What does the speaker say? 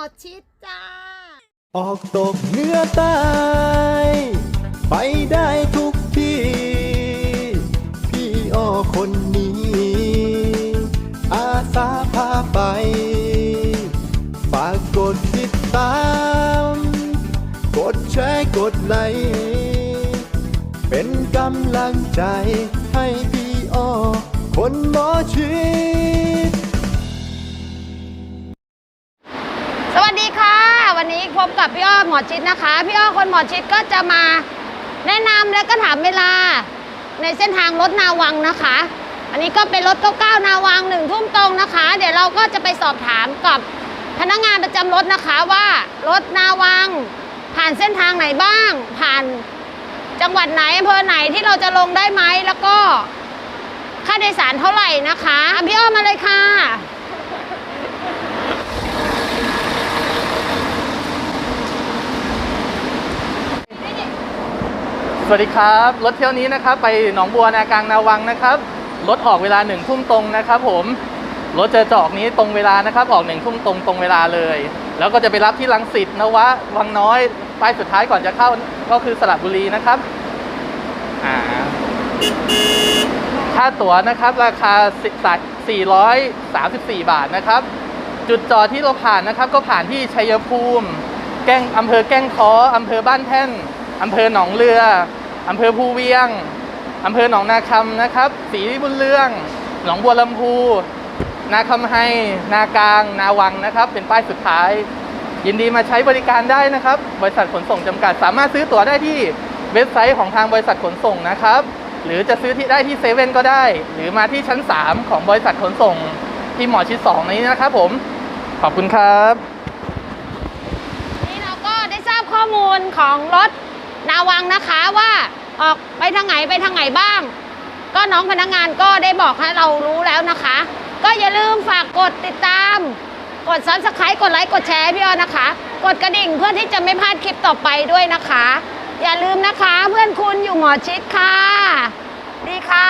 หมอชิดจ้า ออกตกเหนื้อใต้ไปได้ทุกที่ พี่อ้อคนนี้ อาสาพาไป ฝากกดติดตาม กดแชร์กดไลค์เป็นกำลังใจให้พี่อ้อคนหมอชิด สวัสดีค่ะ วันนี้พบกับพี่อ้อหมอชิดนะคะ พี่อ้อคนหมอชิดก็จะมาแนะนำและก็ถามเวลาในเส้นทางรถนาวังนะคะ อันนี้ก็เป็นรถ99นาวังหนึ่งทุ่มตรงนะคะ เดี๋ยวเราก็จะไปสอบถามกับพนักงานประจำรถนะคะว่ารถนาวัง ผ่านเส้นทางไหนบ้าง ผ่านจังหวัดไหนอำเภอไหนที่เราจะลงได้ไหมแล้วก็ค่าโดยสารเท่าไหร่นะคะพี่อ้อมาเลยค่ะ วัสดีครับ รถเที่ยวนี้นะครับไปหนองบัวนากลางนาวังนะครับ รถออกเวลาหนึ่งทุ่มตรงนะครับผม รถเจอจอกนี้ตรงเวลานะครับ ออกหนึ่งทุ่มตรงตรงเวลาเลย แล้วก็จะไปรับที่ลังสิตนวะวังน้อยป้ายสุดท้ายก่อนจะเข้าก็คือสระบุรีนะครับอ่าค่าตั๋วนะครับราคา434 บาทนะครับ จุดจอดที่เราผ่านนะครับ ก็ผ่านที่ชัยภูมิ แก้งอำเภอแก้งค้ออำเภอบ้านแท่นอำเภอหนองเรือ อำเภอภูเวียงอำเภอหนองนาคำนะครับศรีบุญเรือง หนองบัวลำพู นาคำไฮนากลาง นาวังนะครับ เป็นป้ายสุดท้าย ยินดีมาใช้บริการได้นะครับ บริษัทขนส่งจำกัด สามารถซื้อตั๋วได้ที่เว็บไซต์ของทางบริษัทขนส่งนะครับ หรือจะซื้อที่ได้ที่เซเว่นก็ได้ หรือมาที่ชั้น 3 ของบริษัทขนส่งที่หมอชิด2นี้นะครับผม ขอบคุณครับ นี่เราก็ได้ทราบข้อมูลของรถ นาวังนะคะว่าออกไปทางไหนไปทางไหนบ้าง ก็น้องพนักงานก็ได้บอกให้เรารู้แล้วนะคะ ก็อย่าลืมฝากกดติดตาม กดซับสไครต์กดไลค์กดแชร์พี่อ้อนะคะ กดกระดิ่งเพื่อที่จะไม่พลาดคลิปต่อไปด้วยนะคะ อย่าลืมนะคะเพื่อนคุณอยู่หมอชิดค่ะ ดีค่ะ